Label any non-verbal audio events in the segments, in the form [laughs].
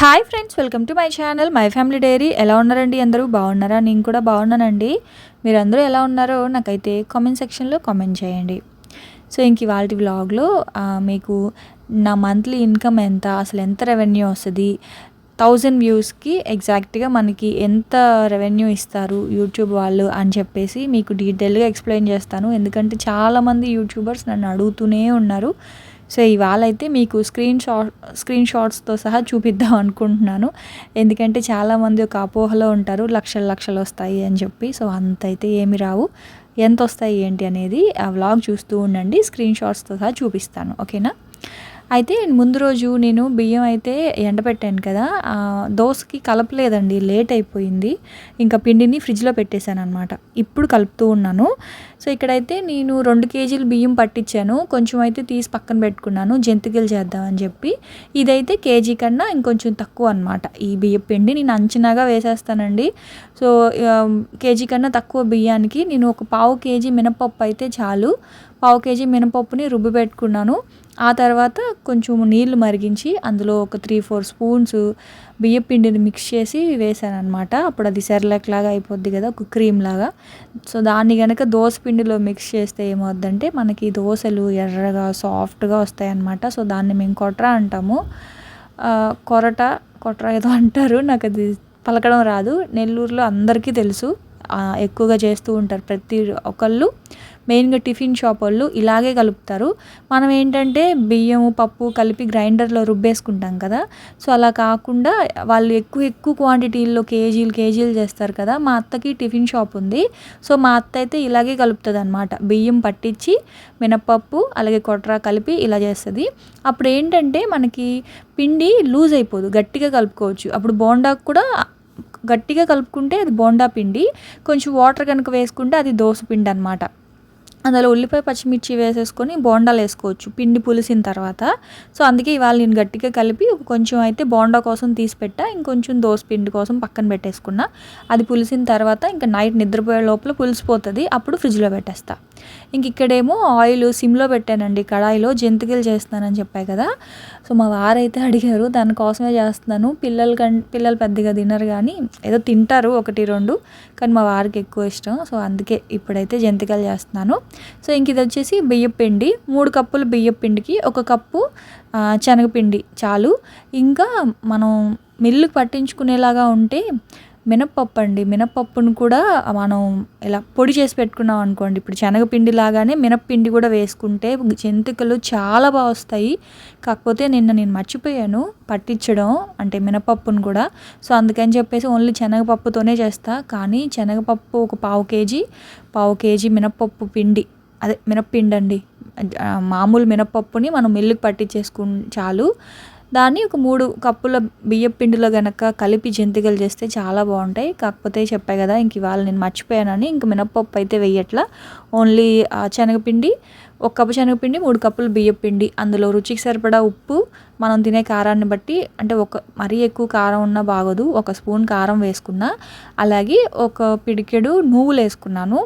Hi friends welcome to my channel my family diary. ఎలా ఉన్నారండి అందరూ? బాగున్నారా? నేను కూడా బాగున్నానండి. మీరందరూ ఎలా ఉన్నారో నాకైతే కామెంట్ సెక్షన్లో కామెంట్ చేయండి. సో ఇంక ఇవాళ వ్లాగ్లో మీకు నా మంత్లీ ఇన్కమ్ ఎంత అసలు ఎంత రెవెన్యూ వస్తుంది థౌజండ్ వ్యూస్కి ఎగ్జాక్ట్గా మనకి ఎంత రెవెన్యూ ఇస్తారు యూట్యూబ్ వాళ్ళు అని చెప్పేసి మీకు డీటెయిల్గా ఎక్స్ప్లెయిన్ చేస్తాను. ఎందుకంటే చాలామంది యూట్యూబర్స్ నన్ను అడుగుతూనే ఉన్నారు. సో ఇవాళ అయితే మీకు స్క్రీన్ షాట్ స్క్రీన్ షాట్స్తో సహా చూపిద్దాం అనుకుంటున్నాను. ఎందుకంటే చాలామంది ఒక అపోహలో ఉంటారు లక్షలు లక్షలు వస్తాయి అని చెప్పి. సో అంత అయితే ఏమి రావు. ఎంత వస్తాయి ఏంటి అనేది ఆ వ్లాగ్ చూస్తూ ఉండండి. స్క్రీన్ షాట్స్తో సహా చూపిస్తాను. ఓకేనా? అయితే ముందు రోజు నేను బియ్యం అయితే ఎండబెట్టాను కదా దోశకి దోసకి కలపలేదండి లేట్ అయిపోయింది. ఇంకా పిండిని ఫ్రిడ్జ్లో పెట్టేశాను అనమాట ఇప్పుడు కలుపుతూ ఉన్నాను. సో ఇక్కడైతే నేను రెండు కేజీలు బియ్యం పట్టించాను కొంచెం అయితే తీసి పక్కన పెట్టుకున్నాను. జంతికలు చేద్దామని చెప్పి. ఇదైతే కేజీ కన్నా ఇంకొంచెం తక్కువ అనమాట ఈ బియ్యం పిండి నేను అంచనాగా వేసేస్తానండి. సో కేజీ కన్నా తక్కువ బియ్యానికి నేను ఒక పావు కేజీ మినపప్పు అయితే చాలు. పావు కేజీ మినపప్పుని రుబ్బి పెట్టుకున్నాను. ఆ తర్వాత కొంచెం నీళ్ళు మరిగించి అందులో ఒక త్రీ ఫోర్ స్పూన్స్ బియ్యపిండిని మిక్స్ చేసి వేసాను అనమాట అప్పుడు అది సెర్లాక్ లాగా అయిపోద్ది కదా ఒక క్రీమ్ లాగా. సో దాన్ని కనుక దోశ పిండిలో మిక్స్ చేస్తే ఏమవుద్దంటే మనకి దోశలు ఎర్రగా సాఫ్ట్గా వస్తాయి అనమాట సో దాన్ని మేము కొట్ర అంటాము. కొరట కొట్ర ఏదో అంటారు నాకు అది పలకడం రాదు. నెల్లూరులో అందరికీ తెలుసు. ఎక్కువగా చేస్తూ ఉంటారు ప్రతి ఒక్కళ్ళు. మెయిన్గా టిఫిన్ షాప్ వాళ్ళు ఇలాగే కలుపుతారు. మనం ఏంటంటే బియ్యం పప్పు కలిపి గ్రైండర్లో రుబ్బేసుకుంటాం కదా. సో అలా కాకుండా వాళ్ళు ఎక్కువ ఎక్కువ క్వాంటిటీల్లో కేజీలు కేజీలు చేస్తారు కదా. మా అత్తకి టిఫిన్ షాప్ ఉంది. సో మా అత్త అయితే ఇలాగే కలుపుతుంది అనమాట బియ్యం పట్టించి మినపప్పు అలాగే కొట్రా కలిపి ఇలా చేస్తుంది. అప్పుడు ఏంటంటే మనకి పిండి లూజ్ అయిపోదు గట్టిగా కలుపుకోవచ్చు. అప్పుడు బోండాకు కూడా గట్టిగా కలుపుకుంటే అది బోండా పిండి. కొంచెం వాటర్ కనుక వేసుకుంటే అది దోశ పిండి అనమాట అందులో ఉల్లిపాయ పచ్చిమిర్చి వేసేసుకొని బోండాలు వేసుకోవచ్చు పిండి పులిసిన తర్వాత. సో అందుకే ఇవాళ నేను గట్టిగా కలిపి కొంచెం అయితే బోండా కోసం తీసి పెట్టా ఇంకొంచెం దోశ పిండి కోసం పక్కన పెట్టేసుకున్నా. అది పులిసిన తర్వాత ఇంకా నైట్ నిద్రపోయే లోపల పులిసిపోతుంది అప్పుడు ఫ్రిడ్జ్లో పెట్టేస్తా. ఇంక ఇక్కడేమో ఆయిల్ సిమ్లో పెట్టానండి కడాయిలో జంతికలు చేస్తానని చెప్పాయి కదా. సో మా వారైతే అడిగారు దానికోసమే చేస్తున్నాను పిల్లలు కం పిల్లలు పెద్దగా తినరు కానీ ఏదో తింటారు ఒకటి రెండు కానీ మా వారికి ఎక్కువ ఇష్టం. సో అందుకే ఇప్పుడైతే జంతికలు చేస్తున్నాను. సో ఇంక ఇది వచ్చేసి బియ్యపిండి మూడు కప్పులు బియ్యపిండికి ఒక కప్పు శనగపిండి చాలు. ఇంకా మనం మిల్లుకి పట్టించుకునేలాగా ఉంటే మినప్పప్పు అండి మినప్పప్పును కూడా మనం ఇలా పొడి చేసి పెట్టుకున్నాం అనుకోండి. ఇప్పుడు శనగపిండి లాగానే మినప్పిండి కూడా వేసుకుంటే జంతికలు చాలా బాగా వస్తాయి. కాకపోతే నిన్న నేను మర్చిపోయాను పట్టించడం అంటే మినపప్పును కూడా. సో అందుకని చెప్పేసి ఓన్లీ శనగపప్పుతోనే చేస్తా. కానీ శనగపప్పు ఒక పావు కేజీ పావు కేజీ మినపప్పు పిండి. అదే మినప్పిండి అండి మామూలు మినపప్పుని మనం మిల్లుకి పట్టించేసుకు చాలు. దాన్ని ఒక మూడు కప్పుల బియ్యం పిండిలో కనుక కలిపి జంతికలు చేస్తే చాలా బాగుంటాయి. కాకపోతే చెప్పాయి కదా ఇంక ఇవాళ నేను మర్చిపోయానని ఇంక మినప్పప్పు అయితే వెయ్యట్లా. ఓన్లీ శనగపిండి ఒక కప్పు శనగపిండి మూడు కప్పులు బియ్యం పిండి. అందులో రుచికి సరిపడా ఉప్పు మనం తినే కారాన్ని బట్టి అంటే ఒక మరీ ఎక్కువ కారం ఉన్నా బాగోదు. ఒక స్పూన్ కారం వేసుకున్నా అలాగే ఒక పిడికెడు నువ్వులు వేసుకున్నాను.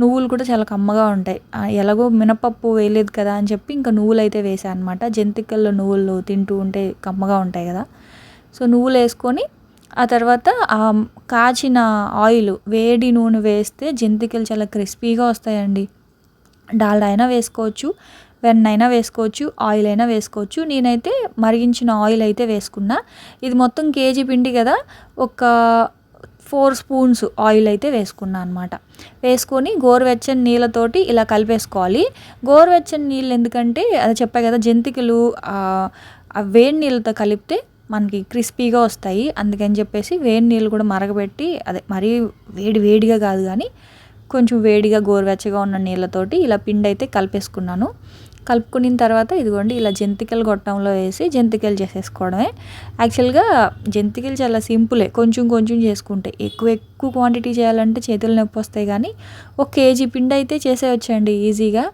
నువ్వులు కూడా చాలా కమ్మగా ఉంటాయి. ఎలాగో మినపప్పు వేయలేదు కదా అని చెప్పి ఇంకా నువ్వులు అయితే వేసాను అనమాట జంతికల్లో నువ్వులు తింటూ ఉంటే కమ్మగా ఉంటాయి కదా. సో నువ్వులు వేసుకొని ఆ తర్వాత కాచిన ఆయిల్ వేడి నూనె వేస్తే జంతికలు చాలా క్రిస్పీగా వస్తాయండి. డాల్డా అయినా వేసుకోవచ్చు వెన్న అయినా వేసుకోవచ్చు ఆయిల్ అయినా వేసుకోవచ్చు. నేనైతే మరిగించిన ఆయిల్ అయితే వేసుకున్నా. ఇది మొత్తం కేజీ పిండి కదా ఒక ఫోర్ స్పూన్స్ ఆయిల్ అయితే వేసుకున్నా అనమాట వేసుకొని గోరువెచ్చని నీళ్ళతోటి ఇలా కలిపేసుకోవాలి. గోరువెచ్చని నీళ్ళు ఎందుకంటే అది చెప్పా కదా జంతికలు వేడి నీళ్ళతో కలిపితే మనకి క్రిస్పీగా వస్తాయి. అందుకని చెప్పేసి వేడి నీళ్ళు కూడా మరగబెట్టి అదే మరీ వేడి వేడిగా కాదు కానీ కొంచెం వేడిగా గోరువెచ్చగా ఉన్న నీళ్ళతోటి ఇలా పిండి అయితే కలిపేసుకున్నాను. కలుపుకున్న తర్వాత ఇదిగోండి ఇలా జంతికలు గొట్టంలో వేసి జంతికలు చేసేసుకోవడమే. యాక్చువల్గా జంతికలు చాలా సింపులే కొంచెం కొంచెం చేసుకుంటే ఎక్కువ ఎక్కువ క్వాంటిటీ చేయాలంటే చేతులు నొప్పి వస్తాయి కానీ ఒక కేజీ పిండి అయితే చేసేయచ్చండి ఈజీగా.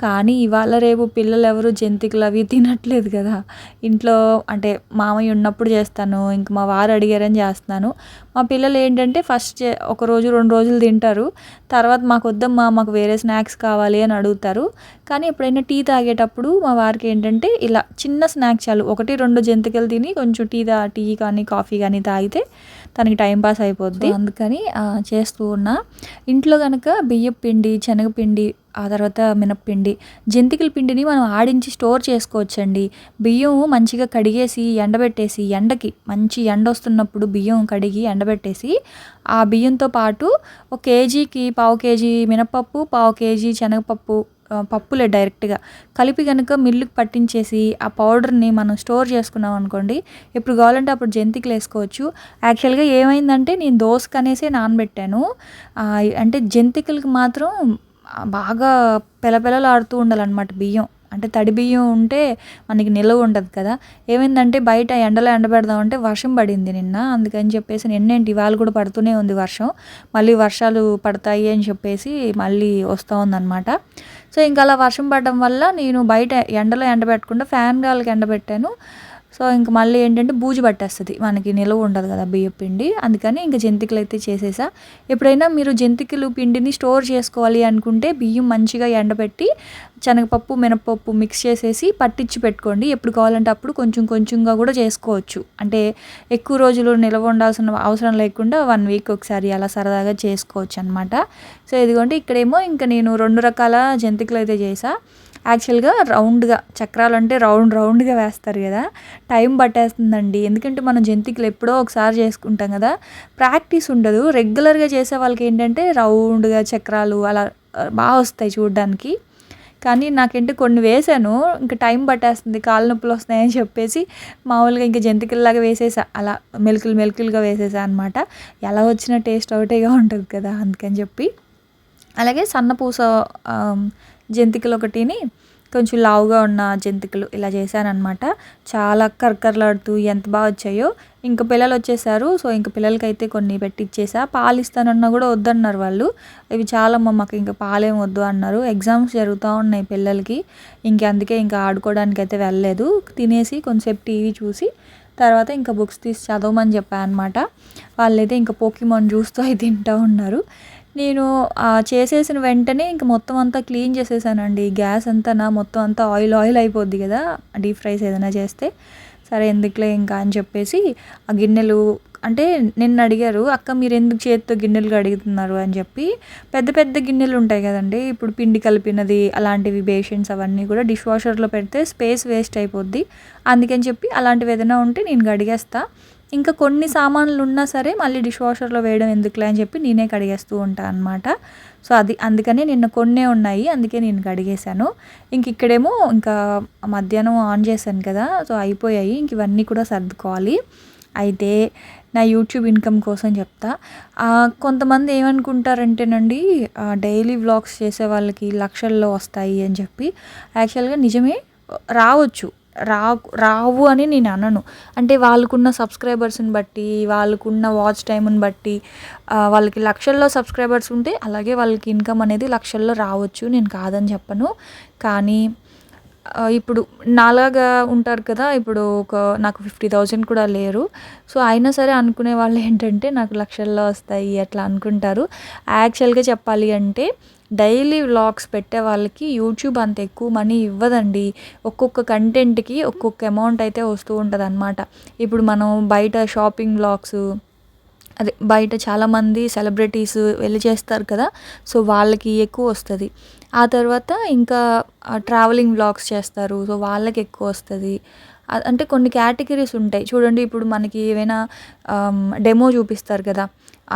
కానీ ఇవాళ రేపు పిల్లలు ఎవరు జంతికలు అవి తినట్లేదు కదా. ఇంట్లో అంటే మామయ్య ఉన్నప్పుడు చేస్తాను ఇంక మా వారు అడిగారని చేస్తున్నాను. మా పిల్లలు ఏంటంటే ఫస్ట్ చే- ఒక రోజు రెండు రోజులు తింటారు. తర్వాత మాకు వద్దమ్మా మాకు వేరే స్నాక్స్ కావాలి అని అడుగుతారు. కానీ ఎప్పుడైనా టీ తాగేటప్పుడు మా వారికి ఏంటంటే ఇలా చిన్న స్నాక్స్ చాలు. ఒకటి రెండు జంతికలు తిని కొంచెం టీ తా టీ కానీ కాఫీ కానీ తాగితే తనకి టైంపాస్ అయిపోద్ది. అందుకని చేస్తూ ఉన్నా. ఇంట్లో కనుక బియ్యం పిండి శనగపిండి ఆ తర్వాత మినప్పిండి జంతికల పిండిని మనం ఆడించి స్టోర్ చేసుకోవచ్చండి. బియ్యం మంచిగా కడిగేసి ఎండబెట్టేసి ఎండకి మంచి ఎండ వస్తున్నప్పుడు బియ్యం కడిగి ఎండబెట్టేసి ఆ బియ్యంతో పాటు ఒక కేజీకి పావు కేజీ మినపప్పు పావు కేజీ శనగపప్పు పప్పులే డైరెక్ట్గా. కలిపి కనుక మిల్లుకి పట్టించేసి ఆ పౌడర్ని మనం స్టోర్ చేసుకున్నాం అనుకోండి ఎప్పుడు కావాలంటే అప్పుడు జంతికలు వేసుకోవచ్చు. యాక్చువల్గా ఏమైందంటే నేను దోశకు అనేసి నానబెట్టాను అంటే జంతికలకి మాత్రం బాగా బాగా పెలపెలలాడుతూ ఉండాలన్నమాట బియ్యం. అంటే తడి బియ్యం ఉంటే మనకి నిల్వ ఉండదు కదా. ఏమైందంటే బయట ఎండలో ఎండబెడదామంటే వర్షం పడింది నిన్న. అందుకని చెప్పేసి నిన్నేంటి ఇవాళ కూడా పడుతూనే ఉంది వర్షం. మళ్ళీ వర్షాలు పడతాయి అని చెప్పేసి మళ్ళీ వస్తూ ఉందన్నమాట. సో ఇంకా అలా వర్షం పడడం వల్ల నేను బయట ఎండలో ఎండబెట్టకుండా ఫ్యాన్ గాలికి ఎండబెట్టాను. సో ఇంక మళ్ళీ ఏంటంటే బూజు పట్టేస్తుంది. మనకి నిల్వ ఉండదు కదా బియ్యం పిండి. అందుకని ఇంకా జంతికలు అయితే చేసేసా. ఎప్పుడైనా మీరు జంతికలు పిండిని స్టోర్ చేసుకోవాలి అనుకుంటే బియ్యం మంచిగా ఎండబెట్టి శనగపప్పు మినపప్పు మిక్స్ చేసేసి పట్టించి పెట్టుకోండి. ఎప్పుడు కావాలంటే అప్పుడు కొంచెం కొంచెంగా కూడా చేసుకోవచ్చు. అంటే ఎక్కువ రోజులు నిల్వ ఉండాల్సిన అవసరం లేకుండా వన్ వీక్ ఒకసారి అలా సరదాగా చేసుకోవచ్చు అనమాట సో ఇదిగోండి ఇక్కడేమో ఇంకా నేను రెండు రకాల జంతికలు అయితే చేసా. యాక్చువల్గా రౌండ్గా చక్రాలు అంటే రౌండ్ రౌండ్గా వేస్తారు కదా. టైం పట్టేస్తుందండి. ఎందుకంటే మనం జంతికలు ఎప్పుడో ఒకసారి చేసుకుంటాం కదా. ప్రాక్టీస్ ఉండదు. రెగ్యులర్గా చేసే వాళ్ళకి ఏంటంటే రౌండ్గా చక్రాలు అలా బాగా వస్తాయి చూడడానికి. కానీ నాకేంటి కొన్ని వేసాను. ఇంకా టైం పట్టేస్తుంది. కాళ్ళ నొప్పులు వస్తున్నాయని చెప్పేసి మామూలుగా ఇంకా జంతికల్లాగా వేసేసా. అలా మెలుకులు మెలుకులుగా వేసేసా అనమాట ఎలా వచ్చిన టేస్ట్ ఒకటేగా ఉంటుంది కదా అందుకని చెప్పి. అలాగే సన్నపూస జంతికలు ఒకటిని కొంచెం లావుగా ఉన్న జంతికలు ఇలా చేశానమాట చాలా కర్కర్లాడుతూ ఎంత బాగా వచ్చాయో. ఇంకా పిల్లలు వచ్చేసారు సో ఇంకా పిల్లలకైతే కొన్ని పెట్టిచ్చేసా. పాలు ఇస్తానన్నా కూడా వద్దన్నారు వాళ్ళు. ఇవి చాలా మాకు ఇంకా పాలేం వద్దు అన్నారు. ఎగ్జామ్స్ జరుగుతూ ఉన్నాయి పిల్లలకి. ఇంక అందుకే ఇంకా ఆడుకోవడానికి అయితే వెళ్ళలేదు. తినేసి కొంచెంసేపు టీవీ చూసి తర్వాత ఇంకా బుక్స్ తీసి చదవమని చెప్పాను అనమాట వాళ్ళైతే ఇంకా పోకిమాన్ జ్యూస్తో అయితే తింటూ ఉన్నారు. నేను చేసేసిన వెంటనే ఇంక మొత్తం అంతా క్లీన్ చేసేసానండి. గ్యాస్ అంతా నా మొత్తం అంతా ఆయిల్ ఆయిల్ అయిపోద్ది కదా డీప్ ఫ్రైస్ ఏదైనా చేస్తే. సరే ఎందుకులే ఇంకా అని చెప్పేసి ఆ గిన్నెలు అంటే నిన్న అడిగారు అక్క మీరు ఎందుకు చేతితో గిన్నెలు కడుగుతున్నారు అని చెప్పి పెద్ద పెద్ద గిన్నెలు ఉంటాయి కదండి ఇప్పుడు పిండి కలిపినది అలాంటివి బేషన్స్ అవన్నీ కూడా డిష్ వాషర్లో పెడితే స్పేస్ వేస్ట్ అయిపోద్ది. అందుకని చెప్పి అలాంటివి ఏదైనా ఉంటే నేను కడిగేస్తాను ఇంకా కొన్ని సామాన్లు ఉన్నా సరే మళ్ళీ డిష్ వాషర్లో వేయడం ఎందుకులే అని చెప్పి నేనే కడిగేస్తూ ఉంటాను అనమాట సో అది అందుకనే నిన్న కొన్నే ఉన్నాయి. అందుకే నేను కడిగేశాను. ఇంక ఇక్కడేమో ఇంకా మధ్యాహ్నం ఆన్ చేశాను కదా సో అయిపోయాయి. ఇంక ఇవన్నీ కూడా సర్దుకోవాలి. అయితే నా యూట్యూబ్ ఇన్కమ్ కోసం చెప్తా. కొంతమంది ఏమనుకుంటారంటేనండి డైలీ వ్లాగ్స్ చేసే వాళ్ళకి లక్షల్లో వస్తాయి అని చెప్పి. యాక్చువల్గా నిజమే రావచ్చు. రా రావు అని నేను అనను. అంటే వాళ్ళకున్న సబ్స్క్రైబర్స్ని బట్టి వాళ్ళకున్న వాచ్ టైంని బట్టి వాళ్ళకి లక్షల్లో సబ్స్క్రైబర్స్ ఉంటే అలాగే వాళ్ళకి ఇన్కమ్ అనేది లక్షల్లో రావచ్చు. నేను కాదని చెప్పను. కానీ ఇప్పుడు నాలాగా ఉంటారు కదా ఇప్పుడు ఒక నాకు ఫిఫ్టీ థౌజండ్ కూడా లేరు. సో అయినా సరే అనుకునే వాళ్ళు ఏంటంటే నాకు లక్షల్లో వస్తాయి అట్లా అనుకుంటారు. యాక్చువల్గా చెప్పాలి అంటే డైలీ వ్లాగ్స్ పెట్టే వాళ్ళకి యూట్యూబ్ అంత ఎక్కువ మనీ ఇవ్వదండి. ఒక్కొక్క కంటెంట్కి ఒక్కొక్క అమౌంట్ అయితే వస్తూ ఉంటుంది అనమాట ఇప్పుడు మనం బయట షాపింగ్ వ్లాగ్స్ అదే బయట చాలామంది సెలబ్రిటీస్ వెళ్ళి చేస్తారు కదా సో వాళ్ళకి ఎక్కువ వస్తుంది. ఆ తర్వాత ఇంకా ట్రావెలింగ్ వ్లాగ్స్ చేస్తారు సో వాళ్ళకి ఎక్కువ వస్తుంది. అంటే కొన్ని కేటగిరీస్ ఉంటాయి. చూడండి ఇప్పుడు మనకి ఏవైనా డెమో చూపిస్తారు కదా.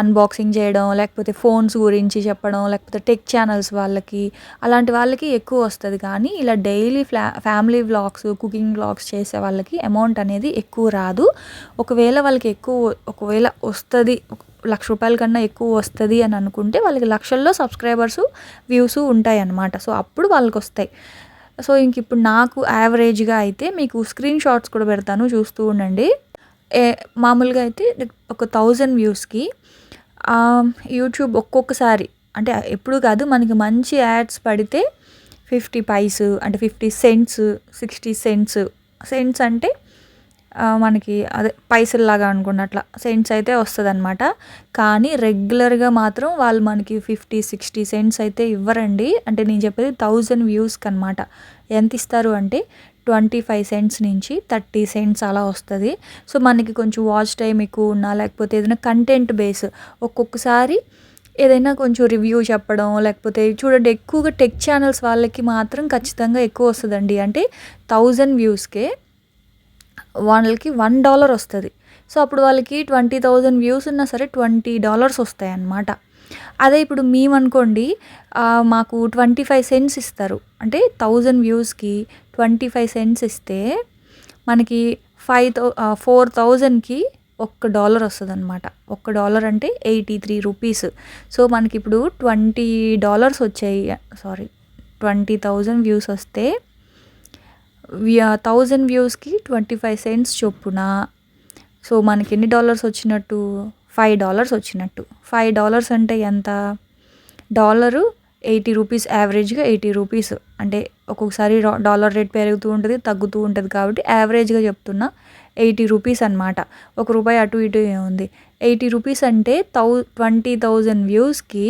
అన్బాక్సింగ్ చేయడం లేకపోతే ఫోన్స్ గురించి చెప్పడం లేకపోతే టెక్ ఛానల్స్ వాళ్ళకి అలాంటి వాళ్ళకి ఎక్కువ వస్తుంది. కానీ ఇలా డైలీ ఫ్లా ఫ్యామిలీ వ్లాగ్స్ కుకింగ్ వ్లాగ్స్ చేసే వాళ్ళకి అమౌంట్ అనేది ఎక్కువ రాదు. ఒకవేళ వాళ్ళకి ఎక్కువ ఒకవేళ వస్తుంది లక్ష రూపాయల కన్నా ఎక్కువ వస్తుంది అని అనుకుంటే వాళ్ళకి లక్షల్లో సబ్స్క్రైబర్స్ వ్యూస్ ఉంటాయి అన్నమాట సో అప్పుడు వాళ్ళకి వస్తాయి సో ఇంక ఇప్పుడు నాకు యావరేజ్గా అయితే మీకు స్క్రీన్ షాట్స్ కూడా పెడతాను చూస్తూ ఉండండి. మామూలుగా అయితే ఒక థౌజండ్ వ్యూస్కి యూట్యూబ్ ఒక్కొక్కసారి అంటే ఎప్పుడు కాదు మనకి మంచి యాడ్స్ పడితే ఫిఫ్టీ పైస్ అంటే fifty cents sixty cents cents అంటే మనకి అదే పైసల్లాగా అనుకోండి అట్లా సెంట్స్ అయితే వస్తుంది అనమాట కానీ రెగ్యులర్గా మాత్రం వాళ్ళు మనకి ఫిఫ్టీ సిక్స్టీ సెంట్స్ అయితే ఇవ్వరండి. అంటే నేను చెప్పేది థౌజండ్ వ్యూస్కి అనమాట ఎంత ఇస్తారు అంటే ట్వంటీ ఫైవ్ సెంట్స్ నుంచి థర్టీ సెంట్స్ అలా వస్తుంది. సో మనకి కొంచెం వాచ్ టైం ఎక్కువ ఉన్నా లేకపోతే ఏదైనా కంటెంట్ బేస్ ఒక్కొక్కసారి ఏదైనా కొంచెం రివ్యూ చెప్పడం లేకపోతే చూడండి ఎక్కువగా టెక్ ఛానల్స్ వాళ్ళకి మాత్రం ఖచ్చితంగా ఎక్కువ వస్తుందండి. అంటే థౌజండ్ వ్యూస్కే వాళ్ళకి వన్ డాలర్ వస్తుంది. సో అప్పుడు వాళ్ళకి ట్వంటీ థౌజండ్ వ్యూస్ ఉన్నా సరే ట్వంటీ డాలర్స్ వస్తాయి అన్నమాట అదే ఇప్పుడు మేము అనుకోండి మాకు ట్వంటీ ఫైవ్ సెంట్స్ ఇస్తారు. అంటే థౌజండ్ వ్యూస్కి ట్వంటీ ఫైవ్ సెంట్స్ ఇస్తే మనకి ఫైవ్ థౌ ఫోర్ థౌజండ్కి ఒక్క డాలర్ వస్తుంది అనమాట ఒక్క డాలర్ అంటే ఎయిటీ త్రీ రూపీస్ సో మనకి ఇప్పుడు ట్వంటీ డాలర్స్ వచ్చాయి. సారీ ట్వంటీ థౌజండ్ వ్యూస్ వస్తే థౌజండ్ వ్యూస్కి ట్వంటీ ఫైవ్ సెంట్స్ చొప్పున. సో మనకి ఎన్ని డాలర్స్ వచ్చినట్టు? ఫైవ్ డాలర్స్ వచ్చినట్టు. ఫైవ్ డాలర్స్ అంటే ఎంత? డాలరు ఎయిటీ రూపీస్ యావరేజ్గా ఎయిటీ రూపీస్ అంటే ఒక్కొక్కసారి డాలర్ రేట్ పెరుగుతూ ఉంటుంది తగ్గుతూ ఉంటుంది కాబట్టి యావరేజ్గా చెప్తున్నా ఎయిటీ రూపీస్ అనమాట ఒక రూపాయి అటు ఇటు ఉంది? ఎయిటీ రూపీస్ అంటే థౌ ట్వంటీ థౌజండ్ వ్యూస్కి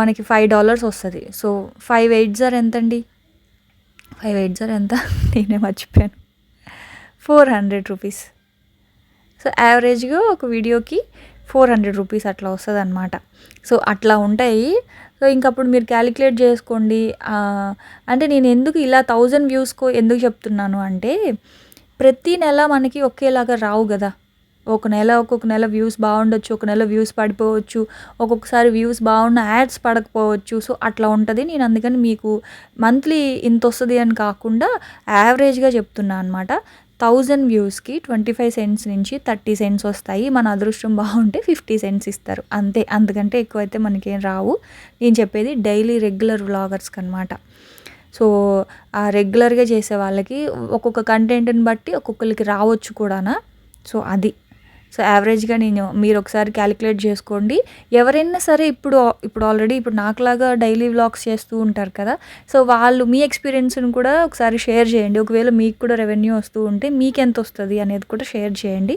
మనకి ఫైవ్ డాలర్స్ వస్తుంది. సో ఫైవ్ ఎయిట్ జార్ ఎంతండి? ఫైవ్ ఎయిట్ సార్ ఎంత? [laughs] నేనే మర్చిపోయాను. Four hundred rupees. సో యావరేజ్గా ఒక వీడియోకి ఫోర్ హండ్రెడ్ రూపీస్ అట్లా వస్తుంది అనమాట సో అట్లా ఉంటాయి. సో ఇంకప్పుడు మీరు క్యాలిక్యులేట్ చేసుకోండి. అంటే నేను ఎందుకు ఇలా థౌజండ్ వ్యూస్కో ఎందుకు చెప్తున్నాను అంటే ప్రతి నెల మనకి ఒకేలాగా రావు కదా. ఒక నెల ఒక్కొక్క నెల వ్యూస్ బాగుండొచ్చు ఒక నెల వ్యూస్ పడిపోవచ్చు ఒక్కొక్కసారి వ్యూస్ బాగున్న యాడ్స్ పడకపోవచ్చు. సో అట్లా ఉంటుంది. నేను అందుకని మీకు మంత్లీ ఇంత వస్తుంది అని కాకుండా యావరేజ్గా చెప్తున్నా అనమాట థౌజండ్ వ్యూస్కి ట్వంటీ ఫైవ్ సెంట్స్ నుంచి థర్టీ సెంట్స్ వస్తాయి. మన అదృష్టం బాగుంటే ఫిఫ్టీ సెంట్స్ ఇస్తారు. అంతే. అందుకంటే ఎక్కువైతే మనకేం రావు. నేను చెప్పేది డైలీ రెగ్యులర్ వ్లాగర్స్కి అనమాట సో ఆ రెగ్యులర్గా చేసే వాళ్ళకి ఒక్కొక్క కంటెంట్ని బట్టి ఒక్కొక్కరికి రావచ్చు కూడానా? సో అది. సో యావరేజ్గా నేను మీరు ఒకసారి క్యాలిక్యులేట్ చేసుకోండి. ఎవరైనా సరే ఇప్పుడు ఇప్పుడు ఆల్రెడీ ఇప్పుడు నాకులాగా డైలీ వ్లాగ్స్ చేస్తూ ఉంటారు కదా సో వాళ్ళు మీ ఎక్స్పీరియన్స్ని కూడా ఒకసారి షేర్ చేయండి. ఒకవేళ మీకు కూడా రెవెన్యూ వస్తూ ఉంటే మీకు ఎంత వస్తుంది అనేది కూడా షేర్ చేయండి.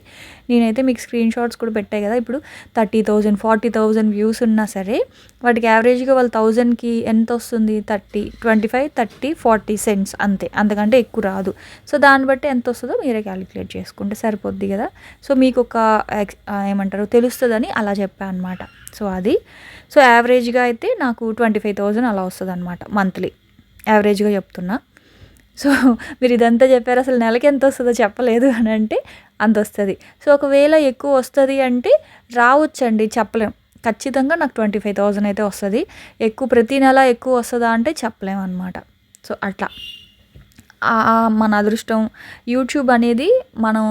నేనైతే మీకు స్క్రీన్ షాట్స్ కూడా పెట్టాయి కదా ఇప్పుడు thirty thousand forty thousand views ఉన్నా సరే వాటికి యావరేజ్గా వాళ్ళు థౌజండ్కి ఎంత వస్తుంది thirty twenty five thirty forty cents అంతే. అంతకంటే ఎక్కువ రాదు. సో దాన్ని బట్టి ఎంత వస్తుందో మీరే క్యాలిక్యులేట్ చేసుకుంటే సరిపోద్ది కదా. సో మీకు ఒక ఏమంటారు తెలుస్తుందని అలా చెప్పాను అనమాట సో అది. సో యావరేజ్గా అయితే నాకు ట్వంటీ ఫైవ్ థౌజండ్ అలా వస్తుంది అనమాట మంత్లీ. యావరేజ్గా చెప్తున్నా. సో మీరు ఇదంతా చెప్పారు అసలు నెలకి ఎంత వస్తుందో చెప్పలేదు అని అంటే అంత వస్తుంది. సో ఒకవేళ ఎక్కువ వస్తుంది అంటే రావచ్చండి చెప్పలేం. ఖచ్చితంగా నాకు ట్వంటీ ఫైవ్ థౌజండ్ అయితే వస్తుంది. ఎక్కువ ప్రతి నెల ఎక్కువ వస్తుందా అంటే చెప్పలేము అనమాట సో అట్లా. మన అదృష్టం. యూట్యూబ్ అనేది మనం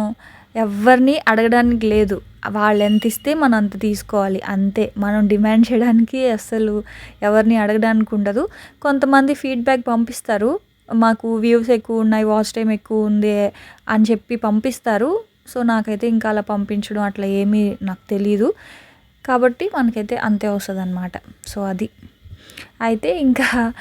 ఎవరిని అడగడానికి లేదు. వాళ్ళు ఎంత ఇస్తే మనం అంత తీసుకోవాలి. అంతే. మనం డిమాండ్ చేయడానికి అస్సలు ఎవరిని అడగడానికి ఉండదు. కొంతమంది ఫీడ్బ్యాక్ పంపిస్తారు. మాకు వ్యూస్ ఎక్కువ ఉన్నాయి వాచ్ టైం ఎక్కువ ఉంది అని చెప్పి పంపిస్తారు. సో నాకైతే ఇంకా అలా పంపించడం అట్లా ఏమీ నాకు తెలీదు. కాబట్టి మనకైతే అంతే వస్తుంది అనమాట సో అది. అయితే ఇంకా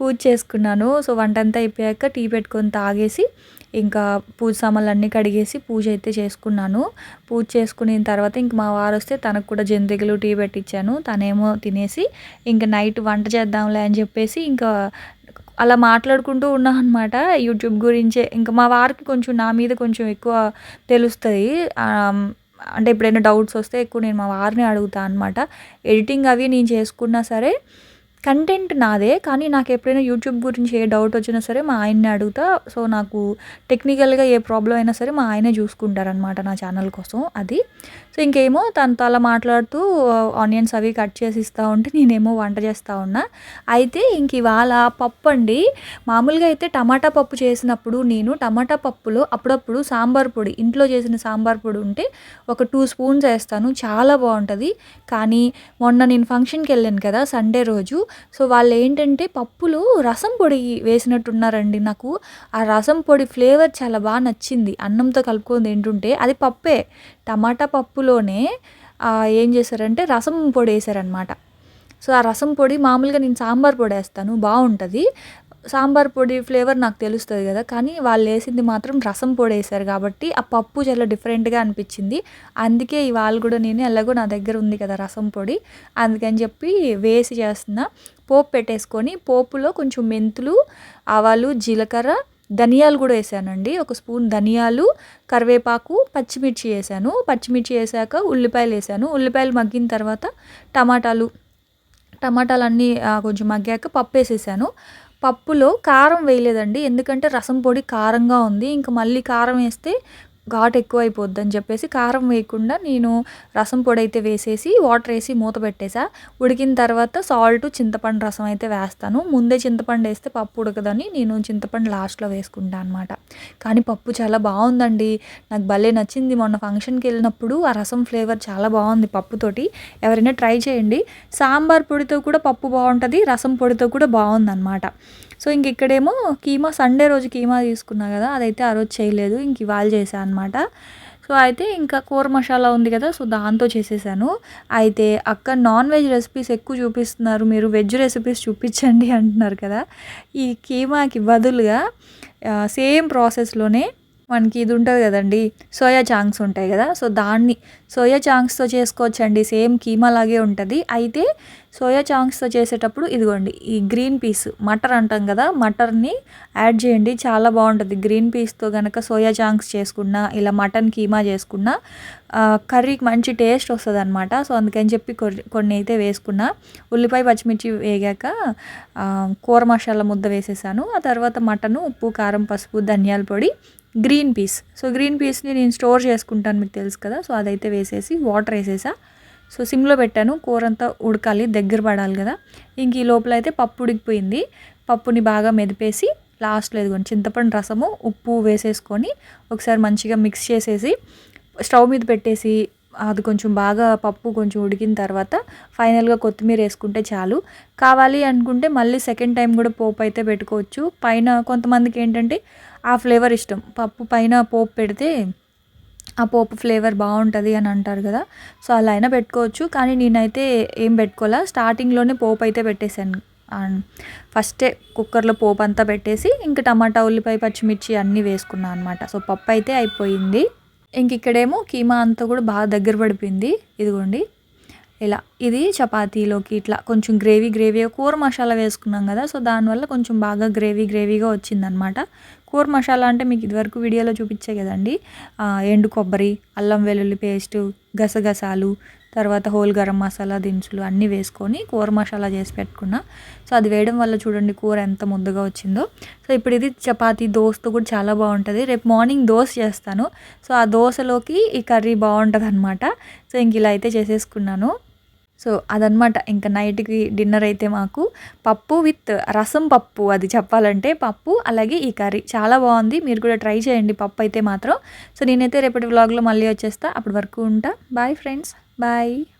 పూజ చేసుకున్నాను. సో వంట అంతా అయిపోయాక టీ పెట్టుకొని తాగేసి ఇంకా పూజ సామాన్లు అన్నీ కడిగేసి పూజ అయితే చేసుకున్నాను. పూజ చేసుకున్న తర్వాత ఇంక మా వారు వస్తే తనకు కూడా జంతికలు టీ పెట్టించాను తనేమో తినేసి ఇంకా నైట్ వంట చేద్దాంలే అని చెప్పేసి ఇంకా అలా మాట్లాడుకుంటూ ఉన్నాం అనమాట యూట్యూబ్ గురించే. ఇంకా మా వారికి కొంచెం నా మీద కొంచెం ఎక్కువ తెలుస్తుంది. అంటే ఎప్పుడైనా డౌట్స్ వస్తే ఎక్కువ నేను మా వారిని అడుగుతాను అనమాట ఎడిటింగ్ అవి నేను చేసుకున్నా సరే కంటెంట్ నాదే కానీ నాకు ఎప్పుడైనా యూట్యూబ్ గురించి ఏ డౌట్ వచ్చినా సరే మా ఆయన్ని అడుగుతా. సో నాకు టెక్నికల్గా ఏ ప్రాబ్లం అయినా సరే మా ఆయనే చూసుకుంటారనమాట నా ఛానల్ కోసం అది. సో ఇంకేమో తనతో అలా మాట్లాడుతూ ఆనియన్స్ అవి కట్ చేసి ఇస్తూ ఉంటే నేనేమో వంట చేస్తూ ఉన్నా. అయితే ఇంక ఇవాళ పప్పు అండి మామూలుగా అయితే టమాటా పప్పు చేసినప్పుడు నేను టమాటా పప్పులో అప్పుడప్పుడు సాంబార్ పొడి ఇంట్లో చేసిన సాంబార్ పొడి ఉంటే ఒక టూ స్పూన్స్ వేస్తాను చాలా బాగుంటుంది. కానీ మొన్న నేను ఫంక్షన్కి వెళ్ళాను కదా సండే రోజు సో వాళ్ళు ఏంటంటే పప్పులు రసం పొడి వేసినట్టున్నారండి నాకు. ఆ రసం పొడి ఫ్లేవర్ చాలా బాగా నచ్చింది అన్నంతో కలుపుకొని తింటుంటే అది పప్పే. టమాటా పప్పులోనే ఏం చేశారంటే రసం పొడి వేసారనమాట సో ఆ రసం పొడి మామూలుగా నేను సాంబార్ పొడి వేస్తాను బాగుంటుంది. సాంబార్ పొడి ఫ్లేవర్ నాకు తెలుస్తుంది కదా కానీ వాళ్ళు వేసింది మాత్రం రసం పొడి వేశారు కాబట్టి ఆ పప్పు చాలా డిఫరెంట్గా అనిపించింది. అందుకే ఇవాళ కూడా నేను ఎలాగో నా దగ్గర ఉంది కదా రసం పొడి అందుకని చెప్పి వేసి చేస్తున్నా. పోపు పెట్టేసుకొని పోపులో కొంచెం మెంతులు ఆవాలు జీలకర్ర ధనియాలు కూడా వేసానండి. ఒక స్పూన్ ధనియాలు కరివేపాకు పచ్చిమిర్చి వేసాను. పచ్చిమిర్చి వేసాక ఉల్లిపాయలు వేసాను. ఉల్లిపాయలు మగ్గిన తర్వాత టమాటాలు టమాటాలు అన్నీ ఆ, కొంచెం మగ్గాక పప్పు వేసేసాను. పప్పులో కారం వేయలేదండి. ఎందుకంటే రసం పొడి కారంగా ఉంది. ఇంకా మళ్ళీ కారం వేస్తే ఘాట్ ఎక్కువ అని చెప్పేసి కారం వేయకుండా నేను రసం పొడి అయితే వేసేసి వాటర్ వేసి మూత పెట్టేసా. ఉడికిన తర్వాత సాల్ట్ చింతపండు రసం అయితే వేస్తాను. ముందే చింతపండు వేస్తే పప్పు ఉడకదని నేను చింతపండు లాస్ట్లో వేసుకుంటాను అనమాట కానీ పప్పు చాలా బాగుందండి. నాకు భలే నచ్చింది. మొన్న ఫంక్షన్కి వెళ్ళినప్పుడు ఆ రసం ఫ్లేవర్ చాలా బాగుంది పప్పుతోటి. ఎవరైనా ట్రై చేయండి. సాంబార్ పొడితో కూడా పప్పు బాగుంటుంది. రసం పొడితో కూడా బాగుంది అనమాట సో ఇంక ఇక్కడేమో కీమా సండే రోజు కీమా తీసుకున్నా కదా అదైతే ఆ రోజు చేయలేదు ఇంక ఇవాళ చేశాను అనమాట సో అయితే ఇంకా కూర మసాలా ఉంది కదా సో దాంతో చేసేసాను. అయితే అక్క నాన్ వెజ్ రెసిపీస్ ఎక్కువ చూపిస్తున్నారు మీరు వెజ్ రెసిపీస్ చూపించండి అంటున్నారు కదా. ఈ కీమాకి బదులుగా సేమ్ ప్రాసెస్లోనే మనకి ఇది ఉంటుంది కదండి సోయా చాంక్స్ ఉంటాయి కదా సో దాన్ని సోయా చాంక్స్తో చేసుకోవచ్చండి సేమ్ కీమా లాగే ఉంటుంది. అయితే సోయా చాంక్స్తో చేసేటప్పుడు ఇదిగోండి ఈ గ్రీన్ పీస్ మటర్ అంటాం కదా మటర్ని యాడ్ చేయండి చాలా బాగుంటుంది. గ్రీన్ పీస్తో కనుక సోయా చాంక్స్ చేసుకున్నా ఇలా మటన్ కీమా చేసుకున్నా కర్రీకి మంచి టేస్ట్ వస్తుంది అనమాట సో అందుకని చెప్పి కొన్ని కొన్ని అయితే వేసుకున్నా. ఉల్లిపాయ పచ్చిమిర్చి వేగాక కూర మసాలా ముద్ద వేసేసాను. ఆ తర్వాత మటను ఉప్పు కారం పసుపు ధనియాల పొడి గ్రీన్ పీస్. సో గ్రీన్ పీస్ని నేను స్టోర్ చేసుకుంటాను మీకు తెలుసు కదా. సో అదైతే వేసేసి వాటర్ వేసేసా. సో సిమ్లో పెట్టాను. కూర అంతా ఉడకాలి దగ్గర పడాలి కదా. ఇంక ఈ లోపల అయితే పప్పు ఉడికిపోయింది. పప్పుని బాగా మెదిపేసి లాస్ట్లో ఇదిగోండి చింతపండు రసము ఉప్పు వేసేసుకొని ఒకసారి మంచిగా మిక్స్ చేసేసి స్టవ్ మీద పెట్టేసి అది కొంచెం బాగా పప్పు కొంచెం ఉడికిన తర్వాత ఫైనల్గా కొత్తిమీర వేసుకుంటే చాలు. కావాలి అనుకుంటే మళ్ళీ సెకండ్ టైం కూడా పోపు అయితే పెట్టుకోవచ్చు. పైన కొంతమందికి ఏంటంటే ఆ ఫ్లేవర్ ఇష్టం. పప్పు పైన పోపు పెడితే ఆ పోపు ఫ్లేవర్ బాగుంటుంది అని అంటారు కదా. సో అలా అయినా పెట్టుకోవచ్చు. కానీ నేనైతే ఏం పెట్టుకోలే. స్టార్టింగ్లోనే పోపు అయితే పెట్టేశాను. ఫస్టే కుక్కర్లో పోపు అంతా పెట్టేసి ఇంకా టమాటా ఉల్లిపాయ పచ్చిమిర్చి అన్నీ వేసుకున్నాను అనమాట సో పప్పు అయితే అయిపోయింది. ఇంక ఇక్కడేమో కీమా అంతా కూడా బాగా దగ్గర పడిపోయింది. ఇదిగోండి. ఇలా. ఇది చపాతీలోకి ఇట్లా కొంచెం గ్రేవీ గ్రేవీ కూర మసాలా వేసుకున్నాం కదా సో దానివల్ల కొంచెం బాగా గ్రేవీ గ్రేవీగా వచ్చిందనమాట కూర మసాలా అంటే మీకు ఇదివరకు వీడియోలో చూపించే కదండి. ఎండు కొబ్బరి అల్లం వెల్లుల్లి పేస్టు గసగసాలు తర్వాత హోల్ గరం మసాలా దినుసులు అన్నీ వేసుకొని కూర మసాలా చేసి పెట్టుకున్నా. సో అది వేయడం వల్ల చూడండి కూర ఎంత ముద్దగా వచ్చిందో. సో ఇప్పుడు ఇది చపాతీ దోశతో కూడా చాలా బాగుంటుంది. రేపు మార్నింగ్ దోశ చేస్తాను. సో ఆ దోశలోకి ఈ కర్రీ బాగుంటుంది అనమాట సో ఇంక ఇలా అయితే చేసేసుకున్నాను. సో అదనమాట ఇంకా నైట్కి డిన్నర్ అయితే మాకు పప్పు విత్ రసం పప్పు అది చెప్పాలంటే పప్పు అలాగే ఈ కర్రీ. చాలా బాగుంది. మీరు కూడా ట్రై చేయండి పప్పు అయితే మాత్రం. సో నేనైతే రేపటి వ్లాగ్లో మళ్ళీ వచ్చేస్తా. అప్పటి వరకు ఉంటా. Bye friends bye